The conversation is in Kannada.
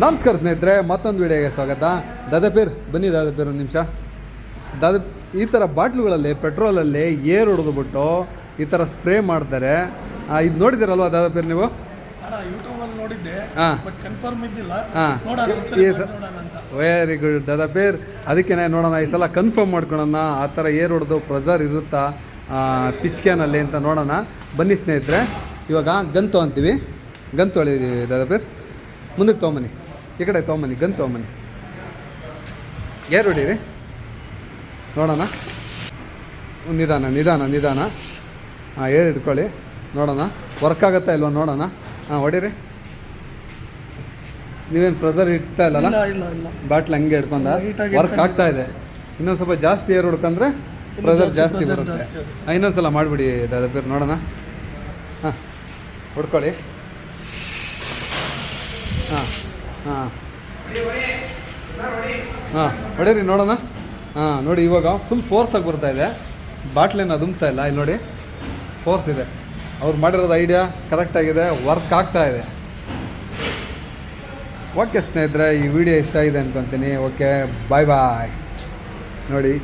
ನಮಸ್ಕಾರ ಸ್ನೇಹಿತರೆ ಮತ್ತೊಂದು ವಿಡಿಯೋಗೆ ಸ್ವಾಗತ. ದಾದಾಪೀರ್ ಬನ್ನಿ ದಾದಾಪೀರ್ ಒಂದು ನಿಮಿಷ. ದಾದ ಈ ಥರ ಬಾಟ್ಲುಗಳಲ್ಲಿ ಪೆಟ್ರೋಲಲ್ಲಿ ಏರ್ ಹೊಡೆದ್ಬಿಟ್ಟು ಈ ಥರ ಸ್ಪ್ರೇ ಮಾಡ್ತಾರೆ. ಇದು ನೋಡಿದ್ದೀರಲ್ವಾ ದಾದಾಪೀರ್ ನೀವು? Very good Dadapeer. ಅದಕ್ಕೆ ನೋಡೋಣ ಈ ಸಲ ಕನ್ಫರ್ಮ್ ಮಾಡ್ಕೊಳೋಣ ಆ ಥರ ಏರ್ ಹೊಡೆದು ಪ್ರೆಸರ್ ಇರುತ್ತಾ ಪಿಚ್ಕ್ಯಾನಲ್ಲಿ ಅಂತ ನೋಡೋಣ. ಬನ್ನಿ ಸ್ನೇಹಿತರೆ ಇವಾಗ ಗಂತು ಅಂತೀವಿ. ಗಂತು ಹೇಳಿದ್ದೀವಿ ದಾದಾಪೀರ್. ಮುಂದಕ್ಕೆ ತೊಗೊಂಬನ್ನಿ. ಈ ಕಡೆ ತೊಗೊಂಬನ್ನಿ ಗನ್ ತೊಗೊಂಬನ್ನಿ. ಏರ್ ಹೊಡೀರಿ? ನೋಡೋಣ. ನಿಧಾನ ನಿಧಾನ ನಿಧಾನ. ಹಾಂ ಏರ್ ಇಟ್ಕೊಳ್ಳಿ ನೋಡೋಣ. ವರ್ಕ್ ಆಗುತ್ತಾ ಇಲ್ವ ನೋಡೋಣ. ಹಾಂ ಹೊಡೀರಿ. ನೀವೇನು ಪ್ರೆಸರ್ ಇಡ್ತಾ ಇಲ್ಲಲ್ಲ? ಇಲ್ಲ ಬಾಟ್ಲ್ ಹಂಗೆ ಹಿಡ್ಕೊಂಡ. ವರ್ಕ್ ಆಗ್ತಾ ಇದೆ. ಇನ್ನೊಂದು ಸ್ವಲ್ಪ ಜಾಸ್ತಿ ಏರ್ ಹುಡ್ಕಂದ್ರೆ ಪ್ರೆಸರ್ ಜಾಸ್ತಿ ಬರುತ್ತೆ. ಹಾಂ ಇನ್ನೊಂದ್ಸಲ ಮಾಡಿಬಿಡಿ ದಾದಾಪೀರ್ ನೋಡೋಣ. ಹಾಂ ಹುಡ್ಕೊಳ್ಳಿ. ಹಾಂ. ಹಾಂ. ಹಾಂ, ಹೊಡೀರಿ, ನೋಡೋಣ. ಹಾಂ, ನೋಡಿ, ಇವಾಗ ಫುಲ್ ಫೋರ್ಸ್ ಆಗಿ ಬರ್ತಾ ಇದೆ. ಬಾಟ್ಲೇನು ಅದುಮ್ತಾ ಇಲ್ಲ, ಇಲ್ಲಿ ನೋಡಿ. ಫೋರ್ಸ್ ಇದೆ. ಅವ್ರು ಮಾಡಿರೋದು ಐಡಿಯಾ ಕರೆಕ್ಟಾಗಿದೆ ವರ್ಕ್ ಆಗ್ತಾ ಇದೆ. ಓಕೆ ಸ್ನೇಹಿತರೆ, ಈ ವಿಡಿಯೋ ಇಷ್ಟ ಆಗಿದೆ ಅನ್ಕೊತೀನಿ. ಓಕೆ ಬಾಯ್ ಬಾಯ್ ನೋಡಿ